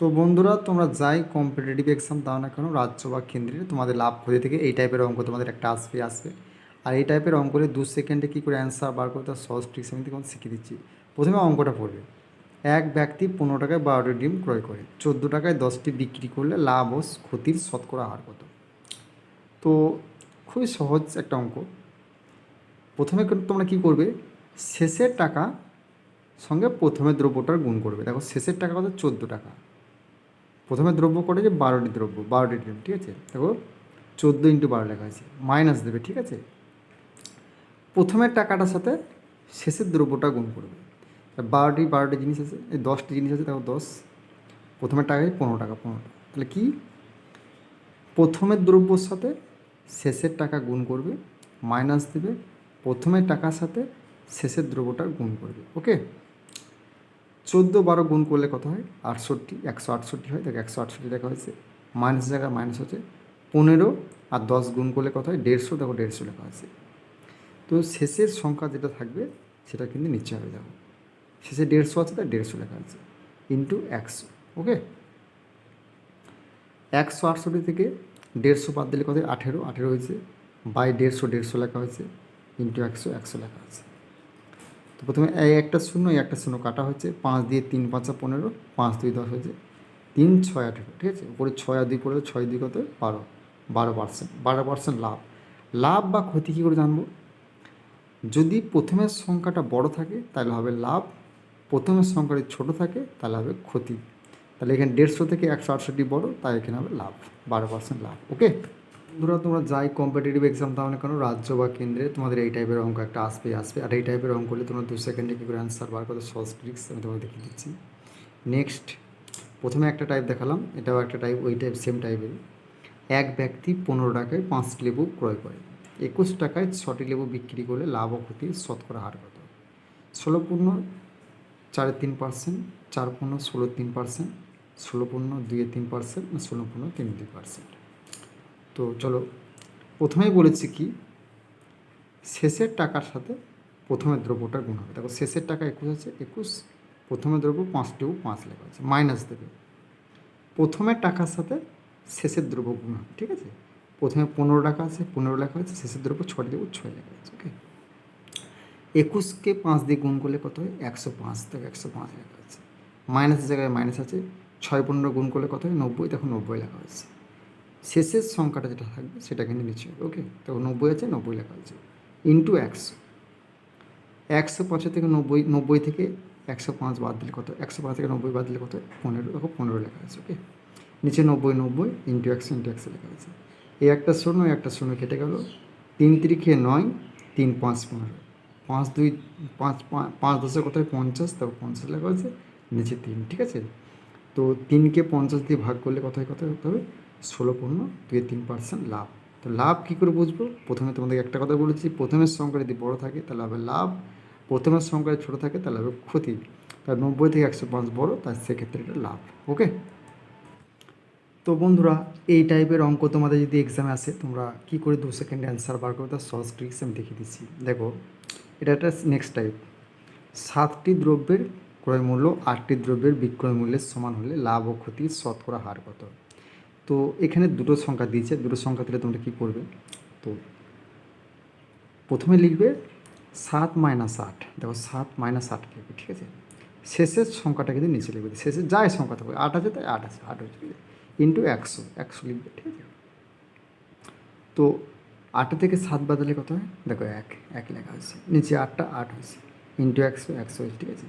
তো বন্ধুরা, তোমরা যাই কম্পিটিটিভ এক্সাম দাও না কেন, রাজ্য বা কেন্দ্রে তোমাদের লাভ ক্ষতি থেকে এই টাইপের অঙ্ক তোমাদের একটা আসবে আসবে। আর এই টাইপের অঙ্কলে দু সেকেন্ডে কী করে অ্যান্সার বার করতে তার সহজ ট্রিক্স আমি তোমাকে শিখিয়ে দিচ্ছি। প্রথমে অঙ্কটা পড়বে। এক ব্যক্তি পনেরো টাকায় বারোটি ডিম ক্রয় করে, চোদ্দ টাকায় দশটি বিক্রি করলে লাভ ও ক্ষতির শতকরা হার কত? তো খুবই সহজ একটা অঙ্ক। প্রথমে তোমরা কী করবে, শেষের টাকা সঙ্গে প্রথমে দ্রব্যটার গুণ করবে। দেখো, শেষের টাকা কত? চোদ্দ টাকা। প্রথমে দ্রব্য করে যে বারোটি দ্রব্য, বারোটি ডিম ঠিক আছে? দেখো, চোদ্দ ইন্টু বারো লেখা আছে মাইনাস দেবে, ঠিক আছে? প্রথমের টাকাটার সাথে শেষের দ্রব্যটা গুণ করবে। বারোটি বারোটি জিনিস আছে, এই দশটি জিনিস আছে, দেখো, দশ। প্রথমের টাকায় পনেরো টাকা পনেরো টাকা। তাহলে কি? প্রথমের দ্রব্যর সাথে শেষের টাকা গুণ করবে মাইনাস দেবে, প্রথমের টাকার সাথে শেষের দ্রব্যটা গুণ করবে ওকে চোদ্দ বারো গুণ করলে কত হয়? আটষট্টি, একশো আটষট্টি হয়। দেখো, একশো আটষট্টি দেখা হয়েছে। মাইনাস জায়গায় মাইনাস হচ্ছে পনেরো আর দশ গুণ করলে কত হয়? দেড়শো। দেখো, দেড়শো লেখা আছে তো শেষের সংখ্যা যেটা থাকবে, সেটা কিন্তু নিচে হবে, দেখো। শেষে দেড়শো আছে, তাই দেড়শো লেখা আছে ইন্টু একশো, ওকে? একশো আটষট্টি থেকে দেড়শো বাদ দিলে কত? আঠেরো। আঠেরো হয়েছে। বাই দেড়শো দেড়শো লেখা হয়েছে। ইন্টু একশো একশো লেখা আছে তো প্রথমে এই একটা শূন্য একটা শূন্য কাটা হচ্ছে পাঁচ দিয়ে তিন, পাঁচা পনেরো, পাঁচ, দুই, দশ হয়েছে। তিন, ছয়, আঠেরো, ঠিক আছে? উপরে ছয় আর দুই পড়লে ছয়, দুই কত? বারো। বারো পার্সেন্ট বারো পার্সেন্ট লাভ। লাভ বা ক্ষতি কী করে জানব? যদি প্রথমের সংখ্যাটা বড় থাকে, তাহলে হবে লাভ। প্রথমের সংখ্যাটি ছোট থাকে, তাহলে হবে ক্ষতি। তাহলে এখানে দেড়শো থেকে একশো আটষট্টি বড়, তাই এখানে হবে লাভ। বারো পার্সেন্ট লাভ ওকে ধরো তোমরা যাই কম্পিটিটিভ এক্সাম দাও না কেন, রাজ্য বা কেন্দ্রে তোমাদের এই টাইপের অঙ্ক একটা আসবে আসবে। আর এই টাইপের অঙ্ক করলে তোমরা দু সেকেন্ডে কী করে অ্যান্সার বার করতে সহজ ট্রিক্স আমি তোমাকে দেখিয়ে দিচ্ছি। নেক্সট প্রথমে একটা টাইপ দেখালাম, এটাও একটা টাইপ ওই টাইপ সেম টাইপের এক ব্যক্তি পনেরো টাকায় পাঁচটি লেবু ক্রয় করে। একুশ টাকায় ছটি লেবু বিক্রি করলে লাভ ও ক্ষতির শতকরা হার কত? ষোলো পূর্ণ, চারে তিন পার্সেন্ট চার পূর্ণ, ষোলো তিন পার্সেন্ট ষোলো পূর্ণ, দুয়ে তিন পার্সেন্ট না ষোলো পূর্ণ, তিন দুই পার্সেন্ট তো চলো, প্রথমেই বলেছি কি, শেষের টাকার সাথে প্রথমের দ্রব্যটা গুণ হবে। দেখো, শেষের টাকা একুশ আছে, একুশ, প্রথমের দ্রব্য পাঁচটিও পাঁচ লেখা আছে মাইনাস দেবে। প্রথমের টাকার সাথে শেষের দ্রব্য গুণ হবে, ঠিক আছে? প্রথমে পনেরো টাকা আছে, পনেরো লেখা আছে, শেষের দ্রব্য ছটি দেবো ছয় লেখা আছে ওকে একুশকে পাঁচ দিয়ে গুণ করলে কত হয়? একশো পাঁচ থেকে একশো পাঁচ লেখা আছে। মাইনাসের জায়গায় মাইনাস আছে, ছয় পনেরো গুণ করলে কত হয়? নব্বই তখন নব্বই লেখা আছে। শেষের সংখ্যাটা যেটা থাকবে সেটা কিন্তু নিচে ওকে তো নব্বই আছে, নব্বই লেখা আছে। ইন্টু একশো একশো পাঁচের থেকে নব্বই নব্বই থেকে একশো পাঁচ বাদ দিলে কত? একশো পাঁচ থেকে নব্বই বাদ দিলে কত? পনেরো, দেখো পনেরো লেখা আছে ওকে নিচে নব্বই নব্বই ইন্টু একশো ইন্টু একশো লেখা আছে। এই একটা শূন্য একটা শূন্য কেটে গেল। তিন তিরিখে নয়, তিন পাঁচ পনেরো। পাঁচ দুই, পাঁচ, পাঁচ- পাঁচ দশে কোথায় পঞ্চাশ, তারপর পঞ্চাশ লেখা আছে, নিচে তিন, ঠিক আছে? তো তিনকে পঞ্চাশ দিয়ে ভাগ করলে কোথায় কত হতে হবে? ষোলো পূর্ণ দুই তিন পার্সেন্ট লাভ। তো লাভ কী করে বুঝব? প্রথমে তোমাদের একটা কথা বলেছি, প্রথমের সংখ্যা যদি বড় থাকে, তাহলে হবে লাভ। প্রথমের সংখ্যা ছোটো থাকে, তাহলে হবে ক্ষতি। তার নব্বই থেকে একশো পাঁচ বড়ো তার সেক্ষেত্রে এটা লাভ, ওকে? তো বন্ধুরা, এই টাইপের অঙ্ক তোমাদের যদি এক্সামে আসে, তোমরা কী করে দু সেকেন্ড অ্যান্সার বার করবে, তার সহজ ট্রিক্স আমি দেখিয়ে দিচ্ছি। দেখো, এটা একটা নেক্সট টাইপ সাতটি দ্রব্যের ক্রয় মূল্য আটটি দ্রব্যের বিক্রয় মূল্যের সমান হলে লাভ ও ক্ষতির শতকরা হার কত? তো এখানে দুটো সংখ্যা দিয়েছে, দুটো সংখ্যা দিলে তোমরা কী করবে? তো প্রথমে লিখবে সাত মাইনাস আট। দেখো সাত মাইনাস আট লিখবে ঠিক আছে? শেষের সংখ্যাটা কিন্তু নিচে লিখবে। শেষে যাই সংখ্যা থাকবে আট আছে তাই আট আছে, আট হচ্ছে ইন্টু একশো একশো লিখবে, ঠিক আছে? তো আট থেকে সাত বাদলে কত হয়? দেখো এক এক লেখা হয়েছে। নিচে আটটা আট হয়েছে। ইন্টু একশো একশো হয়েছে, ঠিক আছে?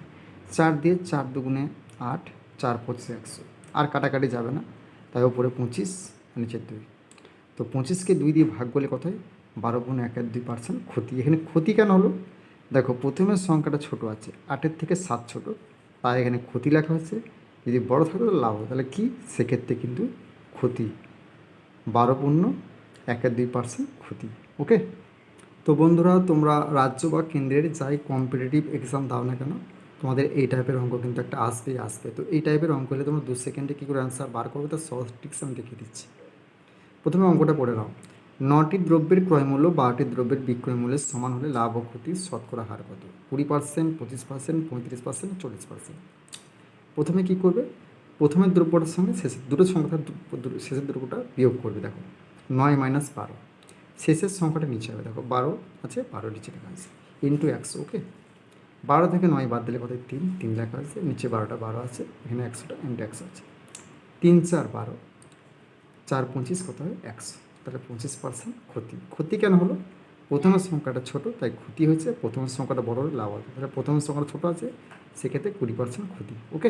চার দিয়ে চার দুগুণে আট, চার পঁচিশ একশো। আর কাটাকাটি যাবে না। তাই ওপরে পঁচিশ নিচে দুই। তো পঁচিশকে দুই দিয়ে ভাগ করলে কত হয়? বারো গুণ এক এক দুই পার্সেন্ট ক্ষতি। এখানে ক্ষতি কেন হলো? দেখো, প্রথমের সংখ্যাটা ছোট আছে, আটের থেকে সাত ছোট। তাই এখানে ক্ষতি লেখা হচ্ছে যদি বড় থাকে তো লাভ তাহলে কি? সেক্ষেত্রে কিন্তু ক্ষতি। বারো পূর্ণ একের দুই পার্সেন্ট ক্ষতি। ওকে? তো বন্ধুরা, তোমরা রাজ্য বা কেন্দ্রের যাই কম্পিটিটিভ এক্সাম দাও না কেন তোমাদের এই টাইপের অঙ্ক কিন্তু একটা আসবেই আসবে। তো এই টাইপের অঙ্ক হলে তোমরা দু সেকেন্ডে কী করে অ্যান্সার বার করবে? তার সহজ ট্রিক্স আমি দেখিয়ে দিচ্ছি। প্রথমে অঙ্কটা পড়ে নাও। নটি দ্রব্যের ক্রয় মূল্য বারোটি দ্রব্যের বিক্রয় মূল্যের সমান হলে লাভ ও ক্ষতির শতকরা হার কত? কুড়ি পার্সেন্ট পঁচিশ পার্সেন্ট পঁয়ত্রিশ পার্সেন্ট চল্লিশ পার্সেন্ট প্রথমে কী করবে? প্রথমের দ্রব্যটার সঙ্গে শেষের দুটো সংখ্যা দু- দু- শেষের দ্রব্যটা বিয়োগ করবে, দেখো। নয় মাইনাস বারো। শেষের সংখ্যাটা নিচে হবে, দেখো। বারো আছে বারো নিচে লেখা আছে। ইন্টু একশো ওকে বারো থেকে নয় বাদ দিলে কত তিন তিন লেখা আছে নিচে বারোটা বারো আছে, এখানে একশোটা এন্ড একশো আছে। তিন, চার, বারো, চার, পঁচিশ, কত হয়? একশো। তাহলে পঁচিশ পার্সেন্ট ক্ষতি। ক্ষতি কেন হলো? প্রথমের সংখ্যাটা ছোট, তাই ক্ষতি হয়েছে প্রথমের সংখ্যাটা বড় হলে লাভ হবে। তাহলে প্রথমের সংখ্যাটা ছোটো আছে, সেক্ষেত্রে কুড়ি পার্সেন্ট ক্ষতি ওকে